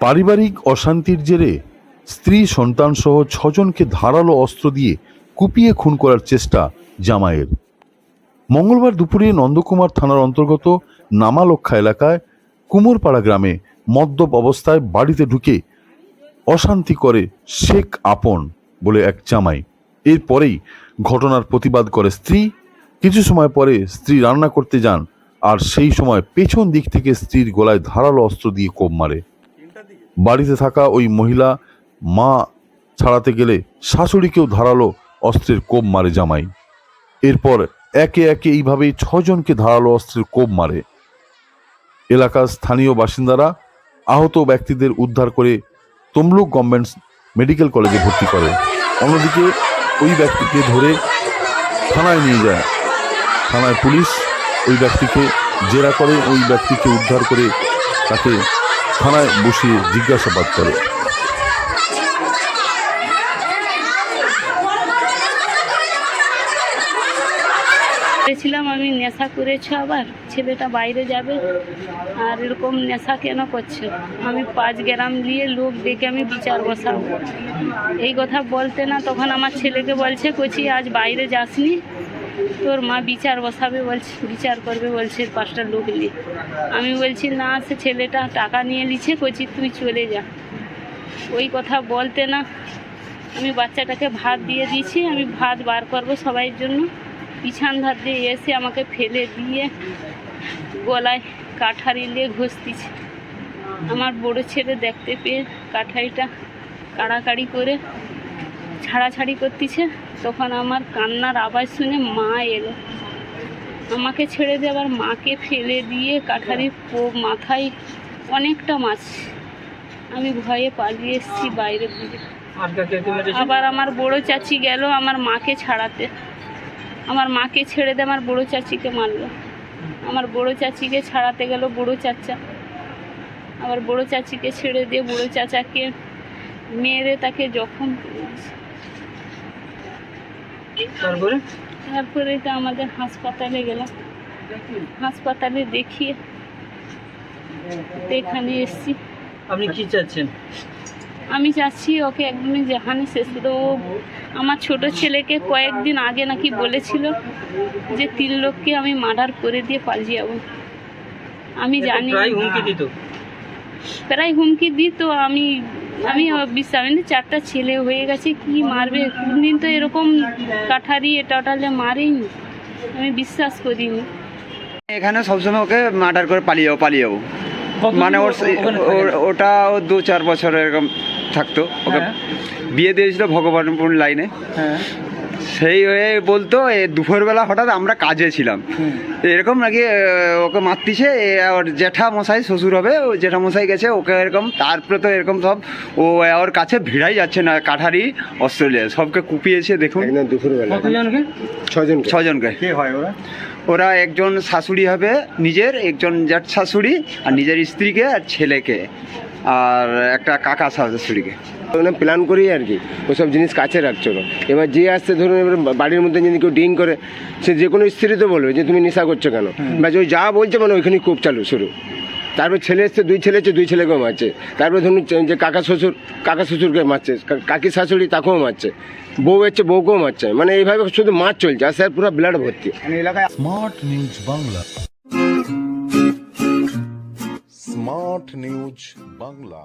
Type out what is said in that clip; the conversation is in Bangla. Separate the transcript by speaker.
Speaker 1: পারিবারিক অশান্তির জেরে স্ত্রী সন্তান সহ ছজনকে ধারালো অস্ত্র দিয়ে কুপিয়ে খুন করার চেষ্টা জামাইয়ের। মঙ্গলবার দুপুরে নন্দকুমার থানার অন্তর্গত নামালক্ষা এলাকায় কুমোরপাড়া গ্রামে মদ্যপ অবস্থায় বাড়িতে ঢুকে অশান্তি করে শেখ আপন বলে এক জামাই। এরপরেই ঘটনার প্রতিবাদ করে স্ত্রী। কিছু সময় পরে স্ত্রী রান্না করতে যান আর সেই সময় পেছন দিক থেকে স্ত্রীর গলায় ধারালো অস্ত্র দিয়ে কোপ মারে। বাড়িতে থাকা ওই মহিলা মা ছাড়াতে গেলে শাশুড়িকেও ধারালো অস্ত্রের কোপ মারে জামাই। এরপর একে একে এইভাবেই ছজনকে ধারালো অস্ত্রের কোপ মারে। এলাকার স্থানীয় বাসিন্দারা আহত ব্যক্তিদের উদ্ধার করে তমলুক গভর্নমেন্ট মেডিকেল কলেজে ভর্তি করে। অন্যদিকে ওই ব্যক্তিকে ধরে থানায় নিয়ে যায়। থানায় পুলিশ ওই ব্যক্তিকে জেরা করে, ওই ব্যক্তিকে উদ্ধার করে তাকে থানায় বসিয়ে জিজ্ঞাসাবাদ করে।
Speaker 2: আমি নেশা করেছ আবার, ছেলেটা বাইরে যাবে, আর এরকম নেশা কেন করছে? আমি পাঁচ গ্রাম দিয়ে লোক ডেকে আমি বিচার বসাবো। এই কথা বলতে না, তখন আমার ছেলেকে বলছে, কচি আজ বাইরে যাসনি তোর মা বিচার বসাবে বলছে, বিচার করবে বলছে পাঁচটা লোক নিয়ে আমি বলছি, না, সে ছেলেটা টাকা নিয়ে নিচ্ছে কচি তুই চলে যা। ওই কথা বলতে না, আমি বাচ্চাটাকে ভাত দিয়ে দিয়েছি, আমি ভাত বার করব সবাইয়ের জন্য। পিছান ধার দিয়ে এসে আমাকে ফেলে দিয়ে গলায় কাঠারি দিয়ে ঘষতিছে। আমার বড় ছেলে দেখতে পেয়ে কাঠারিটা কাড়াকাড়ি করে ছাড়াছাড়ি করতেছে তখন আমার কান্নার আওয়াজ শুনে মা এলো। আমাকে ছেড়ে দিয়ে আবার মাকে ফেলে দিয়ে কাঠারির পো- মাথায় অনেকটা মাছ। আমি ভয়ে পালিয়ে এসেছি বাইরের দিকে আবার আমার বড় চাচি গেল আমার মাকে ছাড়াতে। আমার মাকে ছেড়ে দিয়ে আমার বড় চাচিকে মারলো। আমার বড় চাচিকে ছাড়াতে গেল বড় চাচা। আবার বড় চাচিকে ছেড়ে দিয়ে বড় চাচাকে মেরে তাকে জখম।
Speaker 3: তারপরে?
Speaker 2: তারপরে তো আমাদের হাসপাতালে গেলাম। হাসপাতালে দেখিয়ে এখানে এসছি।
Speaker 3: আপনি কি চাচ্ছেন?
Speaker 2: আমি চাচ্ছি ওকে একদমই যেখানে শেষ ও আমার ছোট ছেলেকে কয়েকদিন আগে নাকি বলেছিল যে তিন লোককে আমি মার্ডার করে দিয়ে পালিয়ে যাব। আমি জানি
Speaker 3: প্রায় হুমকি দিত।
Speaker 2: প্রায় হুমকি দিই তো আমি আমি বিশ্বাস আমি চারটা ছেলে হয়ে গেছে কি মারবে? কোনদিন তো এরকম কাঠারি টাটালে মারেনি আমি বিশ্বাস করিনি।
Speaker 4: এখানে সবসময় ওকে মার্ডার করে পালিয়ে যাব পালিয়ে যাব মানে ওর
Speaker 3: ও- ওখানে
Speaker 4: ওর- ওটা ও দু চার বছর এরকম থাকতো। ওকে
Speaker 3: হ্যাঁ।
Speaker 4: বিয়ে দিয়েছিল ভগবানপুর লাইনে।
Speaker 3: হ্যাঁ।
Speaker 4: সেই হয়ে বলতো এ দুপুরবেলা হঠাৎ আমরা কাজে ছিলাম। এরকম নাকি ওকে মারতিছে এ, ওর জেঠা মশাই শ্বশুর হবে ও জেঠা মশাই গেছে ওকে এরকম তারপরে তো এরকম সব ও ওর কাছে ভিড়াই যাচ্ছে না কাঠারি অস্ট্রেলিয়া সবকে কুপিয়েছে দেখুন।
Speaker 5: দুপুরবেলা।
Speaker 3: কতজনকে?
Speaker 5: ছজন
Speaker 4: ছজনকে
Speaker 3: কে হয় ওরা?
Speaker 4: ওরা একজন শাশুড়ি হবে নিজের একজন জ্যাঠ শাশুড়ি আর নিজের স্ত্রীকে আর ছেলেকে। আর একটা কাকা শাশুড়িকে
Speaker 5: প্ল্যান করি আর কি ওসব জিনিস কাছে রাখছো না। এবার যে আসছে ধরুন এবার বাড়ির মধ্যে যদি কেউ ডিং করে সে যে কোনো স্ত্রী তো বলবে যে তুমি নেশা করছ কেন? বা ওই যা বলছে মানে ওইখানে খুব চালু শুরু। তারপর ছেলে এসছে দুই ছেলে এসছে দুই ছেলেকেও মারছে। তারপর ধরুন যে- যে কাকা শ্বশুর কাকা শ্বশুরকে মারছে কাকি শাশুড়ি তাকেও মারছে। বউ এসছে বউকেও মারছে। মানে এইভাবে শুধু মাছ চলছে আর স্যার পুরো ব্লাড ভর্তি।
Speaker 1: Smart news Bangla
Speaker 6: smart news Bangla